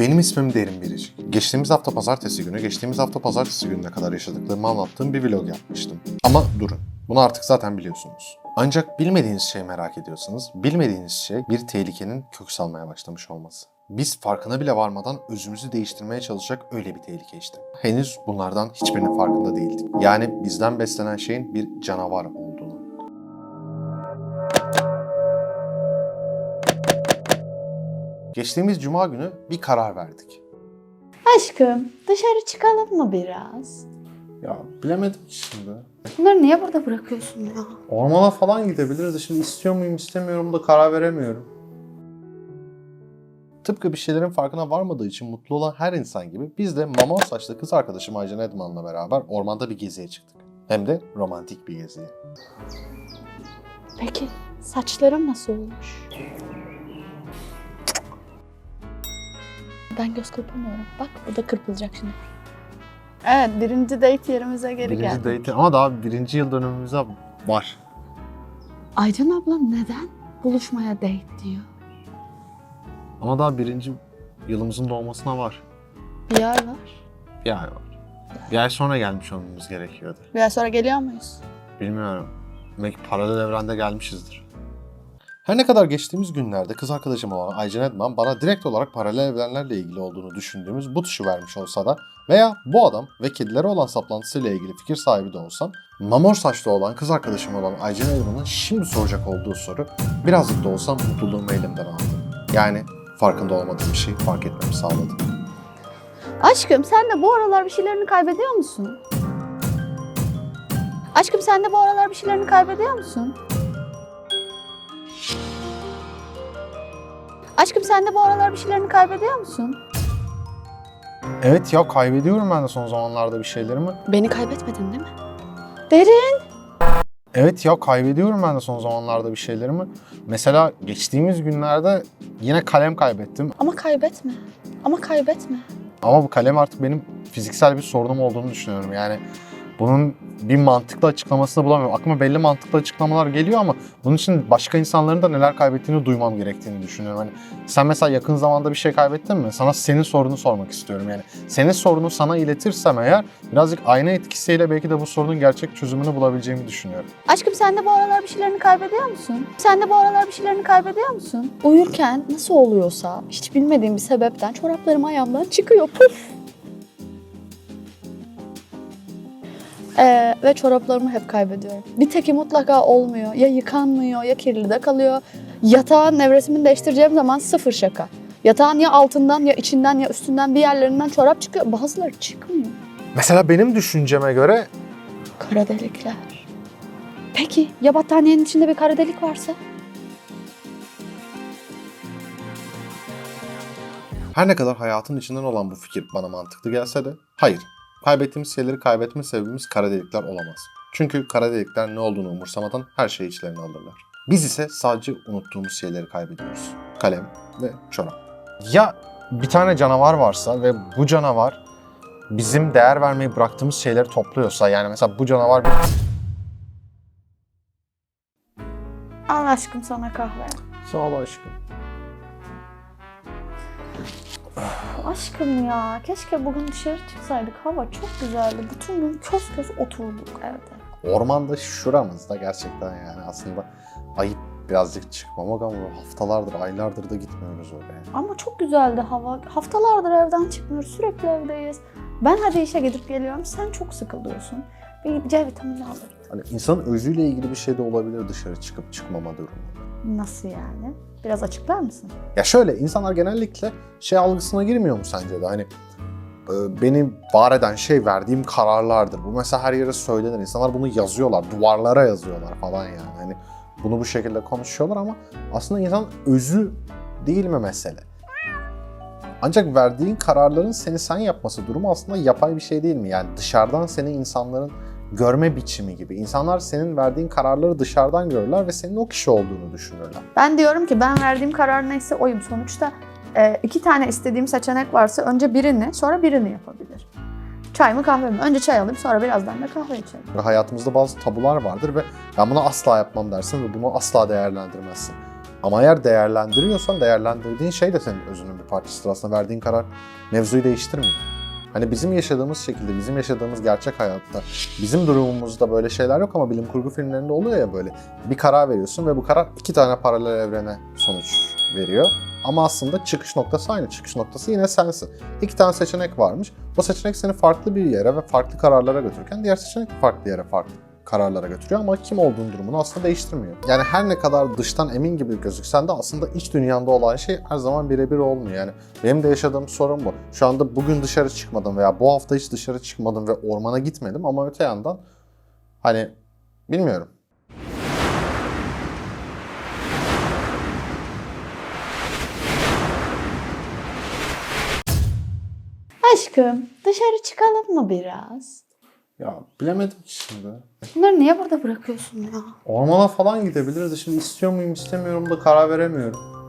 Benim ismim Derin Biricik. Geçtiğimiz hafta pazartesi günü, geçtiğimiz hafta pazartesi gününe kadar yaşadıklarımı anlattığım bir vlog yapmıştım. Ama durun, bunu artık zaten biliyorsunuz. Ancak bilmediğiniz şeyi merak ediyorsanız, bilmediğiniz şey bir tehlikenin kök salmaya başlamış olması. Biz farkına bile varmadan özümüzü değiştirmeye çalışacak öyle bir tehlike işte. Henüz bunlardan hiçbirinin farkında değildik. Yani bizden beslenen şeyin bir canavar olduğunu. Geçtiğimiz cuma günü bir karar verdik. Aşkım dışarı çıkalım mı biraz? Ya bilemedim ki şimdi. Bunları niye burada bırakıyorsun ya? Ormana falan gidebiliriz. Şimdi istiyor muyum istemiyorum da karar veremiyorum. Tıpkı bir şeylerin farkına varmadığı için mutlu olan her insan gibi biz de mama saçlı kız arkadaşım Aycan Edman'la beraber ormanda bir geziye çıktık. Hem de romantik bir geziye. Peki saçlarım nasıl olmuş? Ben göz kırpamıyorum. Bak bu da kırpılacak şimdi. Evet birinci date yerimize geri Birinci geldik. date ama daha birinci yıl dönümümüze var. Aycan ablam neden buluşmaya date diyor? Ama daha birinci yılımızın doğmasına var. Bir ay var. Bir ay var. Bir ay sonra gelmiş olmamız gerekiyordu. Bir ay sonra geliyor muyuz? Bilmiyorum. Belki paralel evrende gelmişizdir. Her ne kadar geçtiğimiz günlerde kız arkadaşım olan Aycan Edman bana direkt olarak paralel evrenlerle ilgili olduğunu düşündüğümüz bu tuşu vermiş olsa da veya bu adam ve kedilere olan saplantısıyla ilgili fikir sahibi de olsam mamor saçlı olan kız arkadaşım olan Aycan Edman'ın şimdi soracak olduğu soru birazcık da olsa mutluluğumu elimden aldı. Yani farkında olmadığım bir şeyi fark etmemi sağladı. Aşkım sen de bu aralar bir şeylerini kaybediyor musun? Aşkım sen de bu aralar bir şeylerini kaybediyor musun? Aşkım sen de bu aralar bir şeylerini kaybediyor musun? Evet ya kaybediyorum ben de son zamanlarda bir şeylerimi. Beni kaybetmedin değil mi? Derin. Evet ya kaybediyorum ben de son zamanlarda bir şeylerimi. Mesela geçtiğimiz günlerde yine kalem kaybettim. Ama kaybetme. Ama kaybetme. Ama bu kalem artık benim fiziksel bir sorunum olduğunu düşünüyorum. Yani bunun bir mantıklı açıklamasını bulamıyorum. Aklıma belli mantıklı açıklamalar geliyor ama bunun için başka insanların da neler kaybettiğini duymam gerektiğini düşünüyorum. Hani sen mesela yakın zamanda bir şey kaybettin mi? Sana senin sorunu sormak istiyorum. Yani senin sorunu sana iletirsem eğer birazcık ayna etkisiyle belki de bu sorunun gerçek çözümünü bulabileceğimi düşünüyorum. Aşkım sen de bu aralar bir şeylerini kaybediyor musun? Sen de bu aralar bir şeylerini kaybediyor musun? Uyurken nasıl oluyorsa hiç bilmediğim bir sebepten çoraplarım ayağımdan çıkıyor. Puf! Ee, ve çoraplarımı hep kaybediyorum. Bir teki mutlaka olmuyor. Ya yıkanmıyor ya kirli de kalıyor. Yatağın nevresimini değiştireceğim zaman sıfır şaka. Yatağın ya altından ya içinden ya üstünden bir yerlerinden çorap çıkıyor. Bazıları çıkmıyor. Mesela benim düşünceme göre Kara delikler. Peki ya battaniyenin içinde bir kara delik varsa? Her ne kadar hayatın içinden olan bu fikir bana mantıklı gelse de hayır. Kaybettiğimiz şeyleri kaybetme sebebimiz kara delikler olamaz. Çünkü kara delikler ne olduğunu umursamadan her şeyi içlerine alırlar. Biz ise sadece unuttuğumuz şeyleri kaybediyoruz. Kalem ve çorap. Ya bir tane canavar varsa ve bu canavar bizim değer vermeyi bıraktığımız şeyleri topluyorsa yani mesela bu canavar bir... Al aşkım sana kahve. Sağ ol aşkım. Aşkım ya keşke bugün dışarı çıksaydık. Hava çok güzeldi. Bütün gün köz köz oturduk evde. Ormanda şuramızda gerçekten yani aslında ayıp birazcık çıkmamak ama haftalardır, aylardır da gitmiyoruz oraya. Ama çok güzeldi hava. Haftalardır evden çıkmıyoruz. Sürekli evdeyiz. Ben hadi işe gidip geliyorum. Sen çok sıkılıyorsun. Bir C vitamini alırım. Hani insanın özüyle ilgili bir şey de olabilir dışarı çıkıp çıkmama durumu. Nasıl yani? Biraz açıklar mısın? Ya şöyle insanlar genellikle şey algısına girmiyor mu sence de hani e, beni var eden şey verdiğim kararlardır. Bu mesela her yere söylenir. İnsanlar bunu yazıyorlar, duvarlara yazıyorlar falan yani. Hani bunu bu şekilde konuşuyorlar ama aslında insan özü değil mi mesele? Ancak verdiğin kararların seni sen yapması durumu aslında yapay bir şey değil mi? Yani dışarıdan seni insanların görme biçimi gibi. İnsanlar senin verdiğin kararları dışarıdan görürler ve senin o kişi olduğunu düşünürler. Ben diyorum ki ben verdiğim karar neyse oyum. Sonuçta e, iki tane istediğim seçenek varsa önce birini sonra birini yapabilir. Çay mı kahve mi? Önce çay alayım sonra birazdan da kahve içerim. Ve hayatımızda bazı tabular vardır ve ben bunu asla yapmam dersin ve bunu asla değerlendirmezsin. Ama eğer değerlendiriyorsan değerlendirdiğin şey de senin özünün bir parçasıdır. Aslında verdiğin karar mevzuyu değiştirmiyor. Hani bizim yaşadığımız şekilde, bizim yaşadığımız gerçek hayatta, bizim durumumuzda böyle şeyler yok ama bilim kurgu filmlerinde oluyor ya böyle. Bir karar veriyorsun ve bu karar iki tane paralel evrene sonuç veriyor. Ama aslında çıkış noktası aynı. Çıkış noktası yine sensin. İki tane seçenek varmış. O seçenek seni farklı bir yere ve farklı kararlara götürürken diğer seçenek farklı yere farklı kararlara götürüyor ama kim olduğun durumunu aslında değiştirmiyor. Yani her ne kadar dıştan emin gibi gözüksen de aslında iç dünyanda olan şey her zaman birebir olmuyor. Yani benim de yaşadığım sorun bu. Şu anda bugün dışarı çıkmadım veya bu hafta hiç dışarı çıkmadım ve ormana gitmedim ama öte yandan hani bilmiyorum. Aşkım dışarı çıkalım mı biraz? Ya bilemedim ki şimdi. Bunları niye burada bırakıyorsun ya? Ormana falan gidebiliriz. Şimdi istiyor muyum istemiyorum da karar veremiyorum.